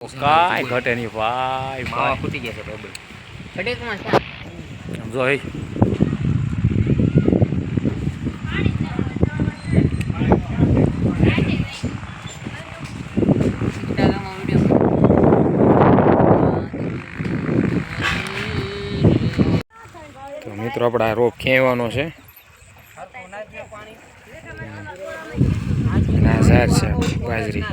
કાંઈ ઘટે નહીં ભાઈ માવા ફૂટી ગયા છે ભાઈ ચા. સમજો હે. તો મિત્રો આપણે આ રોપ ખેવાનો છે. આ છે બાજરી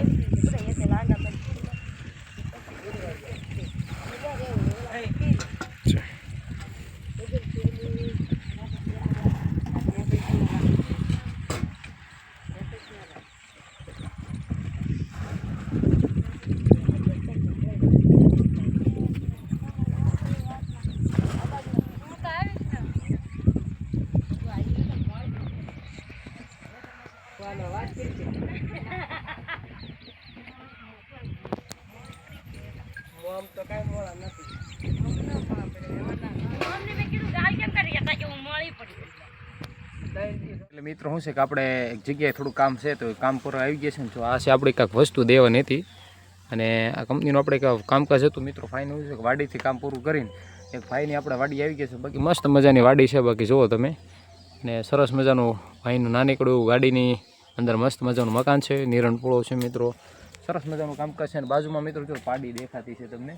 મિત્રો શું છે કે આપણે એક જગ્યાએ થોડું કામ છે તો કામ પર આવી ગયા છે ને તો આ છે આપણે કાંઈક વસ્તુ દેવાની હતી. અને આ કંપનીનું આપણે કામકાજ હતું. મિત્રો ફાઇન એવું છે કે વાડીથી કામ પૂરું કરીને એક ભાઈની આપણે વાડી આવી ગઈ છે. બાકી મસ્ત મજાની વાડી છે. બાકી જુઓ તમે. ને સરસ મજાનું ભાઈનું નાનકડું ગાડીની અંદર મસ્ત મજાનું મકાન છે નિરણપોળો છે મિત્રો. સરસ મજાનું કામકાજ છે અને બાજુમાં મિત્રો જો પાડી દેખાતી છે તમને.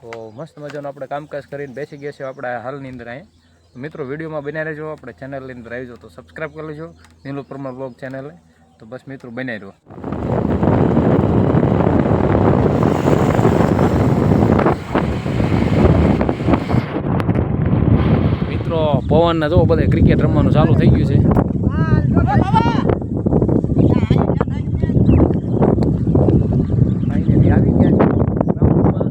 તો મસ્ત મજાનું આપણે કામકાજ કરીને બેસી ગયા છે આપણે હાલની અંદર અહીંયા મિત્રો, વિડીયોમાં બન્યા રહેજો, આપણે ચેનલની અંદર આવી તો સબસ્ક્રાઈબ કરી લેજો, નીલો પરમાર બ્લોગ ચેનલે તો બસ મિત્રો બનાવી રહ્યો મિત્રો, પવનના જો બધા ક્રિકેટ રમવાનું ચાલુ થઈ ગયું છે Finally આવી ગયા છે ગ્રાઉન્ડમાં.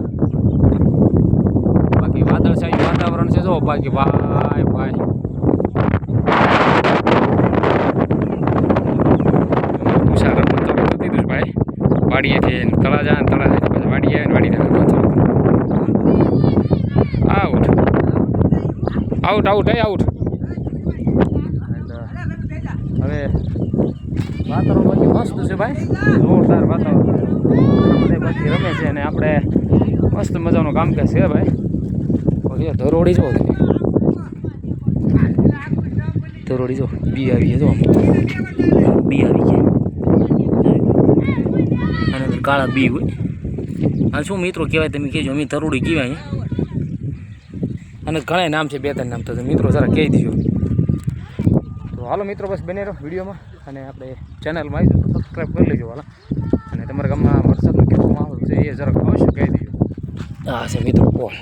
બાકી વાદળછાયું વાતાવરણ છે જો બાકી ભાઈ ભાઈ વાડીએથી તળા જાય તળા જાય પછી વાડી આવે વાડી રમત આઉટ આઉટ આઉટ હે આઉટ હવે વાતાવરણ બાકી મસ્ત છે ભાઈ જોરદાર વાતાવરણ બધા રમે છે અને આપણે મસ્ત મજાનું કામકાજ છે ભાઈ ઓલી ધરોડી જો તમે. ધરોડી જો, બી આવી જો. બી આવી ગયા. અને કાળા બી હોય. અને શું મિત્રો કહેવાય તમે કહેજો, અમે ધરોડી કહેવાય અને ઘણા નામ છે, બે ત્રણ નામ તો મિત્રો જરા કહી દીજો. તો હાલો મિત્રો, બસ બને રહો વિડીયોમાં. અને આપણે ચેનલમાં આવી તો સબસ્ક્રાઈબ કરી લેજો હાલા. અને તમારા ગામમાં વરસાદનો કેવો માહોલ છે એ જરાક અવશ્ય કહી દીજો. હા, છે મિત્રો, બોલ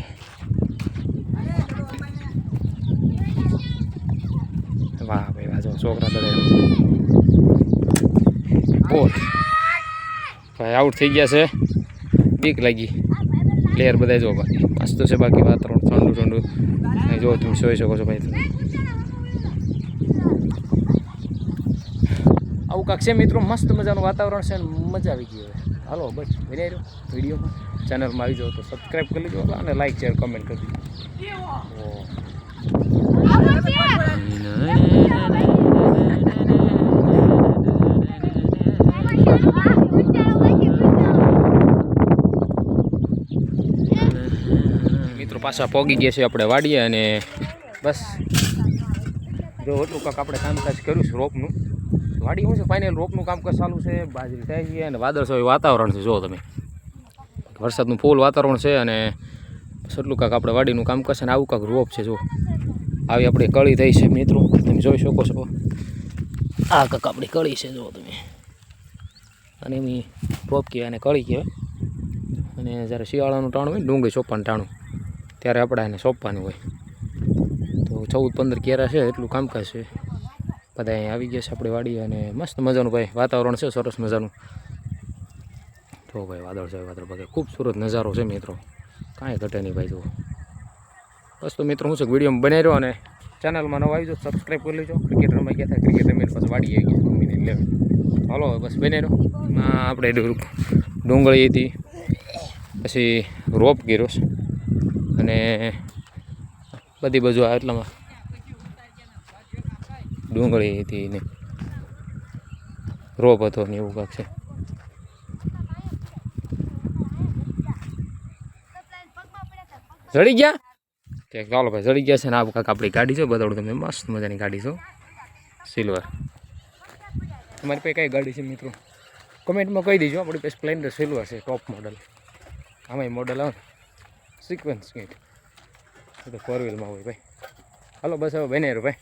વાહ ભાઈ વાહ જો છોકરા દડે બોલ. ભાઈ આઉટ થઈ ગયા છે. બીક લાગી. પ્લેયર બધા જો બાકી. મસ્ત છે બાકી વાતાવરણ. ઠંડુ ઠંડુ. જો તમે જોઈ શકો છો ભાઈ. આવું કાંક છે મિત્રો? મસ્ત મજાનું વાતાવરણ છે અને મજા આવી ગઈ હવે. હાલો બસ. વિનાઈ રહ્યો વિડીયોમાં ચેનલમાં આવી જાઓ તો સબસ્ક્રાઈબ કરી લેજો અને લાઈક શેર કમેન્ટ કરી દેજો. પાછા પોગી ગયા છે, આપણે વાડીએ અને બસ. જો એટલું કાંક આપણે કામકાજ કર્યું છે રોપનું. વાડી શું છે? ફાઇનલ રોપનું કામકાજ ચાલુ છે, બાજરી થાય છે અને વાદળછાયું વાતાવરણ છે, જો તમે. વરસાદનું ફૂલ વાતાવરણ છે અને એટલું કાંક આપણે વાડીનું કામકાજ છે અને આવું કાંક રોપ છે, જો. આવી આપણી કળી થઈ છે, મિત્રો. તમે જોઈ શકો છો. આ કાંક આપણી કળી છે, જો તમે. અને એમ રોપ કહેવાય અને કળી કહેવાય. અને જ્યારે શિયાળાનું ટાણું હોય ડુંગળી ચોપ્પાનું ટાણું. ત્યારે આપણે એને સોંપવાનું હોય. તો ચૌદ પંદર કેરા છે, એટલું કામકાજ છે. બધા અહીં આવી ગયા છે આપણી વાડી અને મસ્ત મજાનું ભાઈ, વાતાવરણ છે, સરસ મજાનું. જો ભાઈ વાદળ છે, વાદળ ભાગે. ખૂબસૂરત નજારો છે મિત્રો. કાંઈ ઘટે નહીં ભાઈ જુઓ. બસ તો મિત્રો, હું છે વીડિયો બનાવી રહ્યો અને ચેનલમાં નવા આવી જાઓ સબસ્ક્રાઈબ કરી લેજો. ક્રિકેટ રમાઈ ગયા થાય ક્રિકેટ રમીને પછી વાડી આવી ગઈ મમ્મીને લેવા હાલો બસ બનાવી રહ્યો. આપણે ડુંગળી હતી, પછી રોપ ગીરો છે. અને બધી બાજુ આ એટલામાં. ડુંગળી હતી ને. રોપ હતો ને એવું કાંક છે. જડી ગયા? કે ચાલો ભાઈ, જડી ગયા છે ને આ કાંક આપણી ગાડી છે બતાડું તમને, મસ્ત મજાની ગાડી છો સિલ્વર તમારી પાસે કઈ ગાડી છે મિત્રો? કમેન્ટમાં કહી દેજો, આપણી પાસે સ્પ્લેન્ડર સિલ્વર છે ટોપ મોડલ આમાં મોડલ આવે સિક્વન્સ ગેટ તો ફોર વ્હીલમાં હોય ભાઈ. હાલો, બસ હવે બને ભાઈ.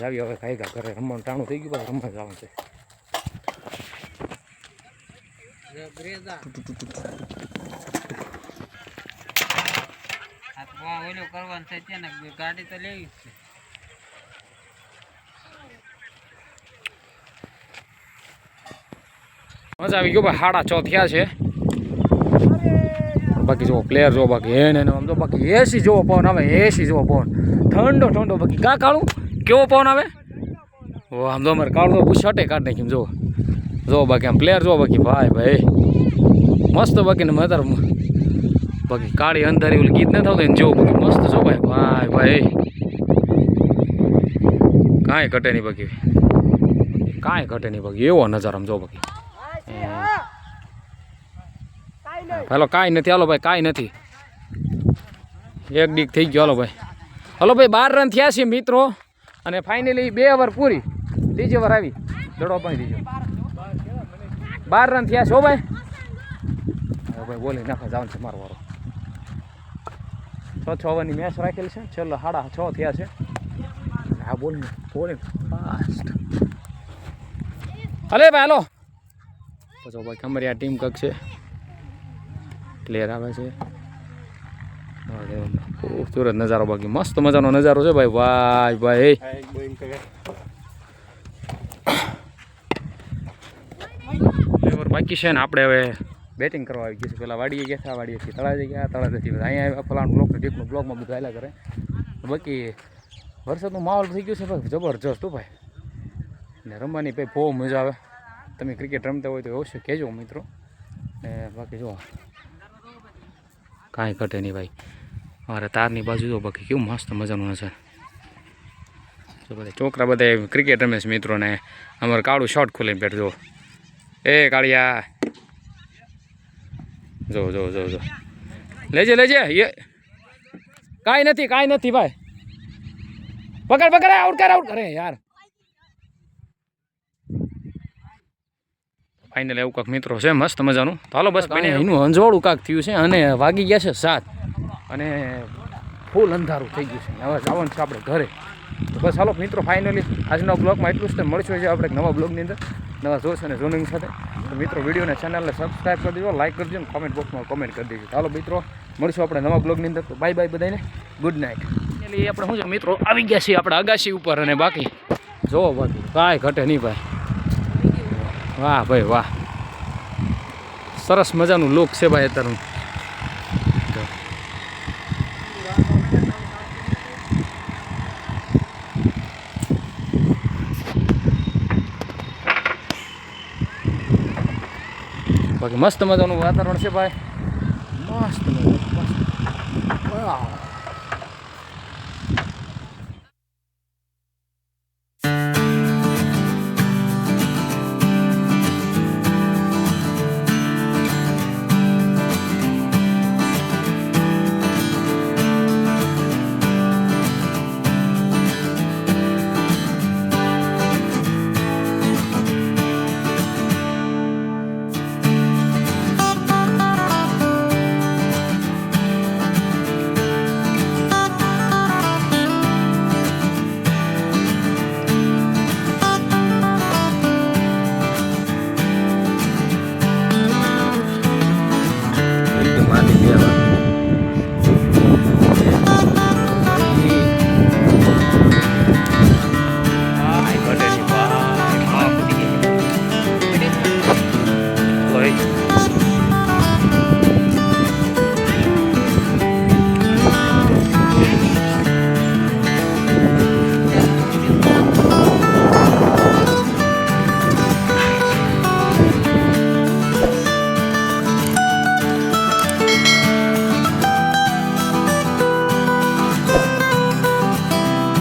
જાવી હવે ખાઈ ઘા ઘરે રમવાનું ટાણું થઈ ગયું, બસ રમવા જવાનું છે. કરવાનું છે ત્યાં ગાડી તો લેવી જ છે મજા આવી ગયો ભાઈ સાડા ચો થયા છે. બાકી જો પ્લેયર જો બાકી, એને ને આમ જો બાકી એસી જેવો પવન આવે એસી જેવો પવન. ઠંડો ઠંડો બાકી. કા કાળું? કેવો પવન આવે? ઓ, આમ તો અમારે કાળું બુશર્ટે કાઢ નાખી જો જો બાકી આમ પ્લેયર જો બાકી. ભાઈ ભાઈ. મસ્ત બાકી ને મધર બાકી કાળી અંધારી ઓલું ગીત ન થતું એને જોવું બાકી. મસ્ત જો ભાઈ. ભાઈ ભાઈ. કાંઈ ઘટે નહીં બાકી. કાંઈ ઘટે નહીં બાકી. એવો નજારો આમ જો બાકી. હાલો, કાંઈ નથી. હાલો ભાઈ, કાંઈ નથી. એક ડીક થઈ ગયો. હાલો ભાઈ. હલો ભાઈ, બાર રન થયા છે મિત્રો. અને ફાઇનલી બે ઓવર પૂરી. ત્રીજી ઓવર આવી. દડો પણ દીજો બાર રન થયા છે હો ભાઈ. ભાઈ, બોલી નાખો જવાનું છે મારો વારો. છ છ ઓવરની મેચ રાખેલી છે. છેલ્લો સાડા છ થયા છે. હા બોલ બોલ ફાસ્ટ હલે ભાઈ, હાલો. પછી ભાઈ, અમારી આ ટીમ કક છે. પ્લેયર આવે છે. ખૂબસૂરત નજારો બાકી. મસ્ત મજાનો નજારો છે ભાઈ. ભાઈ ભાઈ બાકી છે ને આપણે હવે બેટિંગ કરવા આવી ગયું છે પેલા વાડીએ ગયા હતા વાડીએથી તળાજે ગયા તળાજેથી અહીંયા આવ્યા. ફલાણું બ્લોક ડીપનું બ્લોકમાં બધું આવેલા કરે બાકી વરસાદનું માહોલ થઈ ગયું છે ભાઈ. જબરજસ્ત હો ભાઈ. ને રમવાની ભાઈ બહુ મજા આવે. તમે ક્રિકેટ રમતા હોય તો અવશ્ય કહેજો મિત્રો. ને બાકી જો કાંઈ ઘટે નહીં ભાઈ. મારે તારની બાજુ જો બાકી કેવું મસ્ત મજાનું હશે. જો બધા છોકરા બધા ક્રિકેટ રમે છે મિત્રોને. અમારે કાળું શોર્ટ ખોલીને બેઠજો એ કાળિયા. જો જો જો જો લેજે લેજે. એ કાંઈ નથી કાંઈ નથી ભાઈ. પકડ પકડ, આઉટ કર, આઉટ કરે. યાર. ફાઇનલ એવું કાંક મિત્રો છે મસ્ત મજાનું. તો હાલો બસ બને. એનું અંજવાળું કાંક થયું છે અને વાગી ગયા છે સાત. અને ફૂલ અંધારું થઈ ગયું છે. હવે જવાનું છે આપણે ઘરે. તો બસ હાલો મિત્રો ફાઇનલી આજના બ્લોગમાં એટલું જ તે મળશું છે આપણે નવા બ્લોગની અંદર નવા જોશ અને જોનિંગ સાથે. તો મિત્રો વિડીયોને ચેનલને સબસ્ક્રાઈબ કરી દેજો લાઈક કરજો અને કોમેન્ટ બોક્સમાં કોમેન્ટ કરી દેજો. ચાલો મિત્રો મળશું આપણે નવા બ્લોગની અંદર. તો બાય બાય બધાને. ગુડ નાઇટ એટલે આપણે શું છે મિત્રો આવી ગયા છીએ આપણે અગાશી ઉપર અને બાકી. જોવો બાકી કાંઈ ઘટે નહીં ભાઈ. વાહ ભાઈ વાહ. સરસ મજાનું લુક છે ભાઈ અત્યારનું. બાકી મસ્ત મજાનું વાતાવરણ છે ભાઈ. મસ્ત મજા મસ્ત.